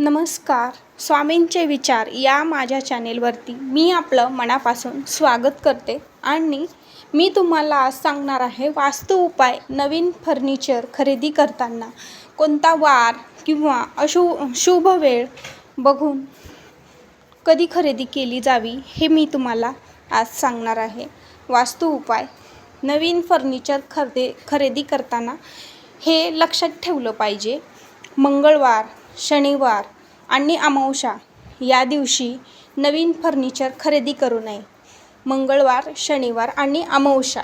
नमस्कार. स्वामींचे विचार या माझ्या चॅनेलवरती मी आपलं मनापासून स्वागत करते आणि मी तुम्हाला आज सांगणार आहे वास्तू उपाय नवीन फर्निचर खरेदी करताना कोणता वार किंवा अशु शुभ वेळ बघून कधी खरेदी केली जावी हे मी तुम्हाला आज सांगणार आहे. वास्तू उपाय नवीन फर्निचर खरेदी खरेदी करताना हे लक्षात ठेवलं पाहिजे. मंगळवार शनिवार आणि अमावस्या या दिवशी नवीन फर्निचर खरेदी करू नये. मंगळवार शनिवार आणि अमावस्या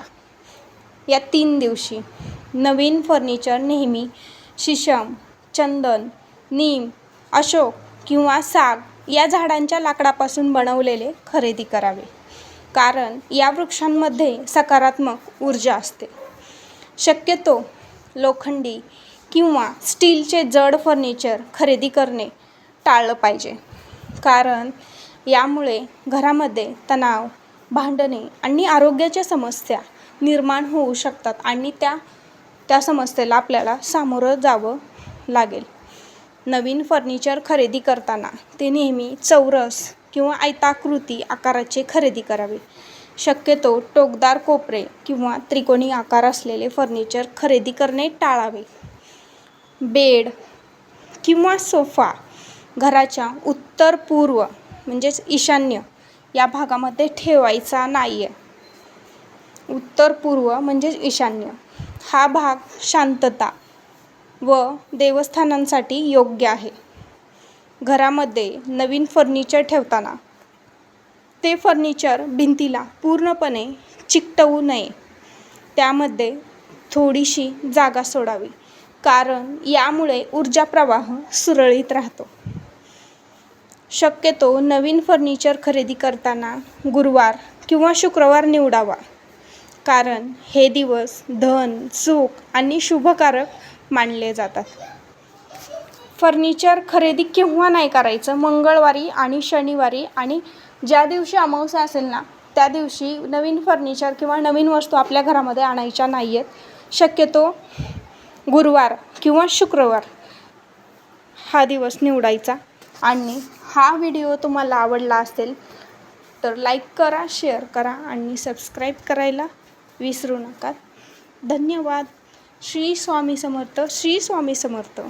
या तीन दिवशी नवीन फर्निचर नेहमी शिशम चंदन नीम अशोक किंवा साग या झाडांच्या लाकडापासून बनवलेले खरेदी करावे. कारण या वृक्षांमध्ये सकारात्मक ऊर्जा असते. शक्यतो लोखंडी किंवा स्टीलचे जड फर्निचर खरेदी करणे टाळलं पाहिजे. कारण यामुळे घरामध्ये तणाव भांडणे आणि आरोग्याच्या समस्या निर्माण होऊ शकतात आणि त्या त्या समस्येला आपल्याला सामोरं जावं लागेल. नवीन फर्निचर खरेदी करताना ते नेहमी चौरस किंवा आयताकृती आकाराचे खरेदी करावे. शक्यतो टोकदार कोपरे किंवा त्रिकोणी आकार असलेले फर्निचर खरेदी करणे टाळावे. बेड किंवा सोफा घराच्या उत्तर पूर्व म्हणजेच ईशान्य या भागामध्ये ठेवायचा नाही आहे उत्तर पूर्व म्हणजेच ईशान्य हा भाग शांतता व देवस्थानांसाठी योग्य आहे. घरामध्ये नवीन फर्निचर ठेवताना ते फर्निचर भिंतीला पूर्णपणे चिकटवू नये. त्यामध्ये थोडीशी जागा सोडावी. कारण यामुळे ऊर्जा प्रवाह सुरळीत राहतो. शक्यतो नवीन फर्निचर खरेदी करताना गुरुवार किंवा शुक्रवार निवडावा. कारण हे दिवस धन सुख आणि शुभकारक मानले जातात. फर्निचर खरेदी केव्हा नाही करायचं? मंगळवारी आणि शनिवारी आणि ज्या दिवशी अमावस्या असेल ना त्या दिवशी नवीन फर्निचर किंवा नवीन वस्तू आपल्या घरामध्ये आणायच्या नाही आहेत शक्यतो गुरुवार किंवा शुक्रवार हा दिवस निवडायचा. आणि हा व्हिडिओ तुम्हाला आवडला असेल तर लाईक करा शेअर करा आणि सबस्क्राईब करायला विसरू नका. धन्यवाद. श्री स्वामी समर्थ श्री स्वामी समर्थ.